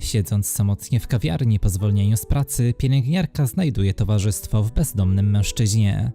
Siedząc samotnie w kawiarni po zwolnieniu z pracy, pielęgniarka znajduje towarzystwo w bezdomnym mężczyźnie.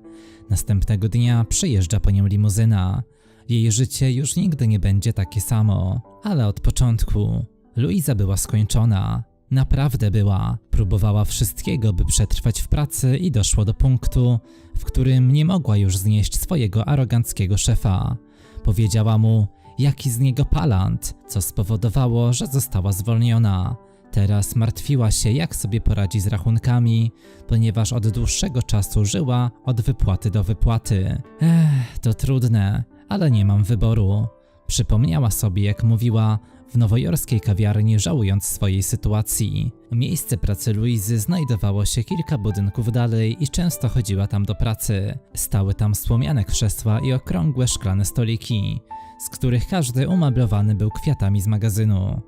Następnego dnia przyjeżdża po nią limuzyna. Jej życie już nigdy nie będzie takie samo, ale od początku. Luiza była skończona. Naprawdę była. Próbowała wszystkiego, by przetrwać w pracy i doszło do punktu, w którym nie mogła już znieść swojego aroganckiego szefa. Powiedziała mu, jaki z niego palant, co spowodowało, że została zwolniona. Teraz martwiła się, jak sobie poradzi z rachunkami, ponieważ od dłuższego czasu żyła od wypłaty do wypłaty. Ech, to trudne, ale nie mam wyboru. Przypomniała sobie, jak mówiła w nowojorskiej kawiarni, żałując swojej sytuacji. Miejsce pracy Luizy znajdowało się kilka budynków dalej i często chodziła tam do pracy. Stały tam słomiane krzesła i okrągłe szklane stoliki, z których każdy umeblowany był kwiatami z magazynu.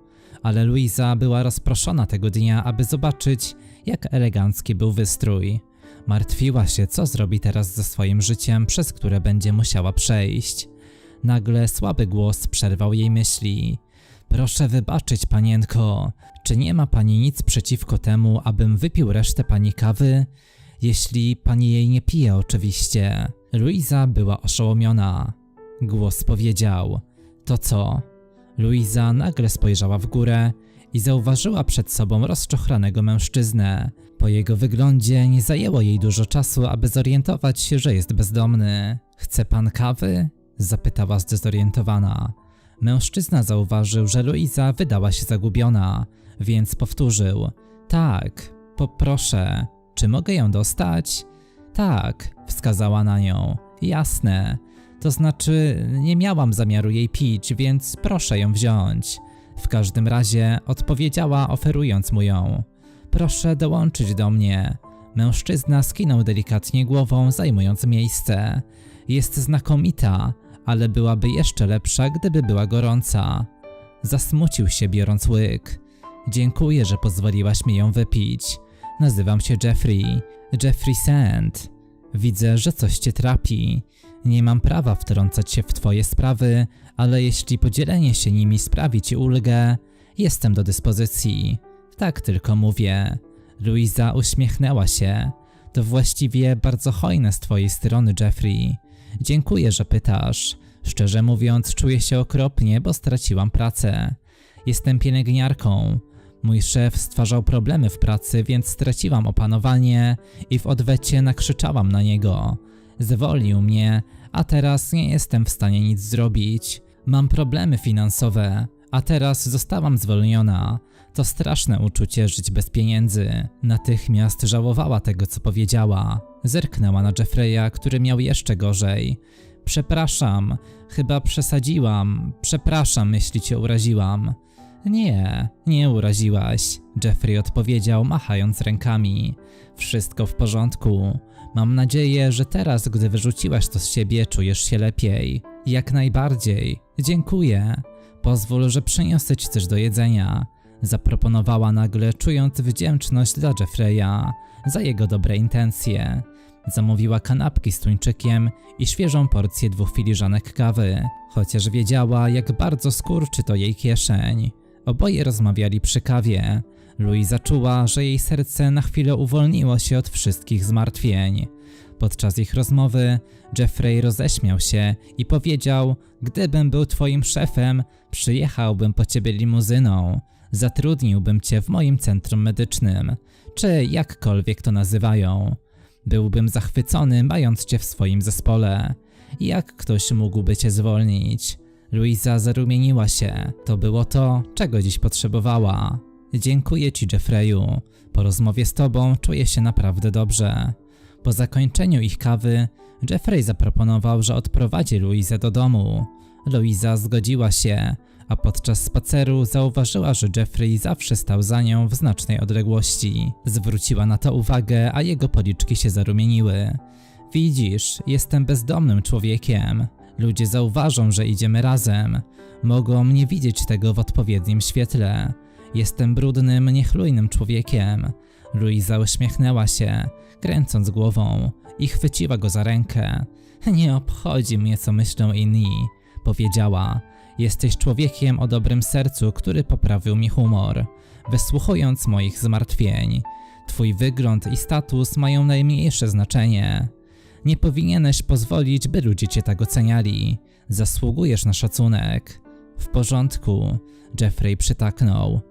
Ale Luiza była rozproszona tego dnia, aby zobaczyć, jak elegancki był wystrój. Martwiła się, co zrobi teraz ze swoim życiem, przez które będzie musiała przejść. Nagle słaby głos przerwał jej myśli. Proszę wybaczyć, panienko, czy nie ma pani nic przeciwko temu, abym wypił resztę pani kawy? Jeśli pani jej nie pije, oczywiście. Luiza była oszołomiona. Głos powiedział: To co? Luiza nagle spojrzała w górę i zauważyła przed sobą rozczochranego mężczyznę. Po jego wyglądzie nie zajęło jej dużo czasu, aby zorientować się, że jest bezdomny. Chce pan kawy? zapytała zdezorientowana. Mężczyzna zauważył, że Luiza wydała się zagubiona, więc powtórzył: Tak, poproszę, czy mogę ją dostać? Tak, wskazała na nią. Jasne. To znaczy, nie miałam zamiaru jej pić, więc proszę ją wziąć. W każdym razie odpowiedziała, oferując mu ją. Proszę dołączyć do mnie. Mężczyzna skinął delikatnie głową, zajmując miejsce. Jest znakomita, ale byłaby jeszcze lepsza, gdyby była gorąca. Zasmucił się, biorąc łyk. Dziękuję, że pozwoliłaś mi ją wypić. Nazywam się Jeffrey. Jeffrey Sand. Widzę, że coś cię trapi. Nie mam prawa wtrącać się w twoje sprawy, ale jeśli podzielenie się nimi sprawi ci ulgę, jestem do dyspozycji. Tak tylko mówię. Luiza uśmiechnęła się. To właściwie bardzo hojne z twojej strony, Jeffrey. Dziękuję, że pytasz. Szczerze mówiąc, czuję się okropnie, bo straciłam pracę. Jestem pielęgniarką. Mój szef stwarzał problemy w pracy, więc straciłam opanowanie i w odwecie nakrzyczałam na niego. Zwolnił mnie, a teraz nie jestem w stanie nic zrobić. Mam problemy finansowe, a teraz zostałam zwolniona. To straszne uczucie żyć bez pieniędzy. Natychmiast żałowała tego, co powiedziała. Zerknęła na Jeffreya, który miał jeszcze gorzej. Przepraszam, chyba przesadziłam. Przepraszam, jeśli cię uraziłam. Nie, nie uraziłaś, Jeffrey odpowiedział, machając rękami. Wszystko w porządku. Mam nadzieję, że teraz, gdy wyrzuciłaś to z siebie, czujesz się lepiej. Jak najbardziej. Dziękuję. Pozwól, że przyniosę ci coś do jedzenia. Zaproponowała nagle, czując wdzięczność dla Jeffreya za jego dobre intencje. Zamówiła kanapki z tuńczykiem i świeżą porcję dwóch filiżanek kawy, chociaż wiedziała, jak bardzo skurczy to jej kieszeń. Oboje rozmawiali przy kawie. Louisa czuła, że jej serce na chwilę uwolniło się od wszystkich zmartwień. Podczas ich rozmowy Jeffrey roześmiał się i powiedział: Gdybym był twoim szefem, przyjechałbym po ciebie limuzyną. Zatrudniłbym cię w moim centrum medycznym, czy jakkolwiek to nazywają. Byłbym zachwycony, mając cię w swoim zespole. Jak ktoś mógłby cię zwolnić? Luisa zarumieniła się. To było to, czego dziś potrzebowała. Dziękuję ci, Jeffreyu. Po rozmowie z tobą czuję się naprawdę dobrze. Po zakończeniu ich kawy, Jeffrey zaproponował, że odprowadzi Luizę do domu. Luiza zgodziła się, a podczas spaceru zauważyła, że Jeffrey zawsze stał za nią w znacznej odległości. Zwróciła na to uwagę, a jego policzki się zarumieniły. Widzisz, jestem bezdomnym człowiekiem. Ludzie zauważą, że idziemy razem. Mogą nie widzieć tego w odpowiednim świetle. Jestem brudnym, niechlujnym człowiekiem. Luiza uśmiechnęła się, kręcąc głową i chwyciła go za rękę. Nie obchodzi mnie, co myślą inni, powiedziała. Jesteś człowiekiem o dobrym sercu, który poprawił mi humor, wysłuchując moich zmartwień. Twój wygląd i status mają najmniejsze znaczenie. Nie powinieneś pozwolić, by ludzie cię tak oceniali. Zasługujesz na szacunek. W porządku, Jeffrey przytaknął.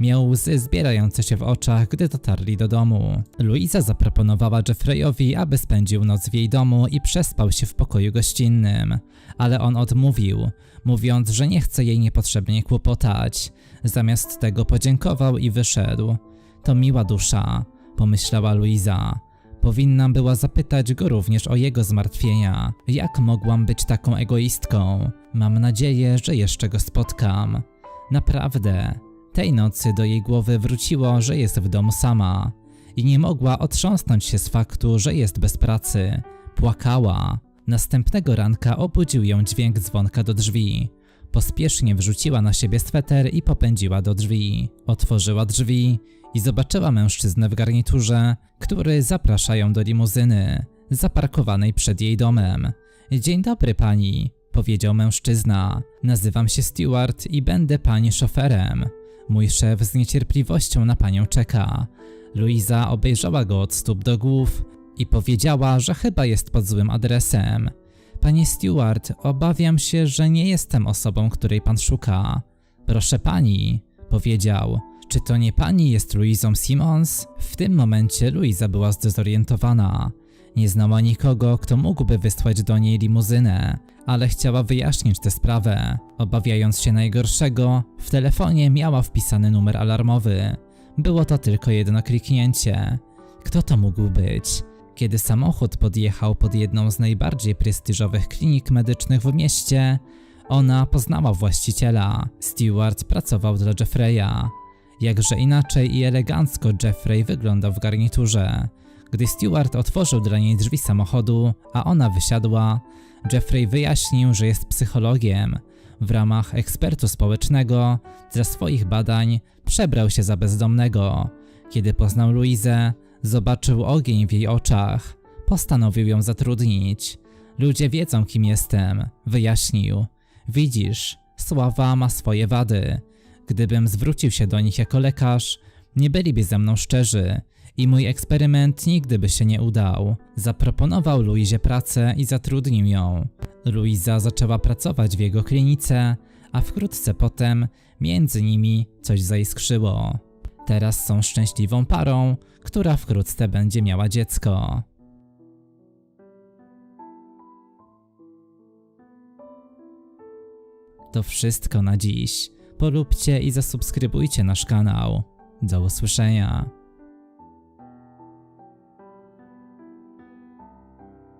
Miał łzy zbierające się w oczach, gdy dotarli do domu. Luisa zaproponowała Jeffreyowi, aby spędził noc w jej domu i przespał się w pokoju gościnnym, ale on odmówił, mówiąc, że nie chce jej niepotrzebnie kłopotać. Zamiast tego podziękował i wyszedł. To miła dusza, pomyślała Luisa. Powinnam była zapytać go również o jego zmartwienia. Jak mogłam być taką egoistką? Mam nadzieję, że jeszcze go spotkam. Naprawdę. Tej nocy do jej głowy wróciło, że jest w domu sama i nie mogła otrząsnąć się z faktu, że jest bez pracy. Płakała. Następnego ranka obudził ją dźwięk dzwonka do drzwi. Pospiesznie wrzuciła na siebie sweter i popędziła do drzwi. Otworzyła drzwi i zobaczyła mężczyznę w garniturze, który zaprasza ją do limuzyny, zaparkowanej przed jej domem. Dzień dobry pani, powiedział mężczyzna. Nazywam się Stewart i będę pani szoferem. Mój szef z niecierpliwością na panią czeka. Luiza obejrzała go od stóp do głów i powiedziała, że chyba jest pod złym adresem. Panie Stewart, obawiam się, że nie jestem osobą, której pan szuka. Proszę pani, powiedział. Czy to nie pani jest Luizą Simmons? W tym momencie Luiza była zdezorientowana. Nie znała nikogo, kto mógłby wysłać do niej limuzynę, ale chciała wyjaśnić tę sprawę. Obawiając się najgorszego, w telefonie miała wpisany numer alarmowy. Było to tylko jedno kliknięcie. Kto to mógł być? Kiedy samochód podjechał pod jedną z najbardziej prestiżowych klinik medycznych w mieście, ona poznała właściciela. Stewart pracował dla Jeffreya. Jakże inaczej i elegancko Jeffrey wyglądał w garniturze. Gdy Stewart otworzył dla niej drzwi samochodu, a ona wysiadła, Jeffrey wyjaśnił, że jest psychologiem. W ramach ekspertu społecznego dla swoich badań przebrał się za bezdomnego. Kiedy poznał Luizę, zobaczył ogień w jej oczach. Postanowił ją zatrudnić. Ludzie wiedzą, kim jestem, wyjaśnił. Widzisz, sława ma swoje wady. Gdybym zwrócił się do nich jako lekarz, nie byliby ze mną szczerzy i mój eksperyment nigdy by się nie udał. Zaproponował Luizie pracę i zatrudnił ją. Luiza zaczęła pracować w jego klinice, a wkrótce potem między nimi coś zaiskrzyło. Teraz są szczęśliwą parą, która wkrótce będzie miała dziecko. To wszystko na dziś. Polubcie i zasubskrybujcie nasz kanał. Do usłyszenia.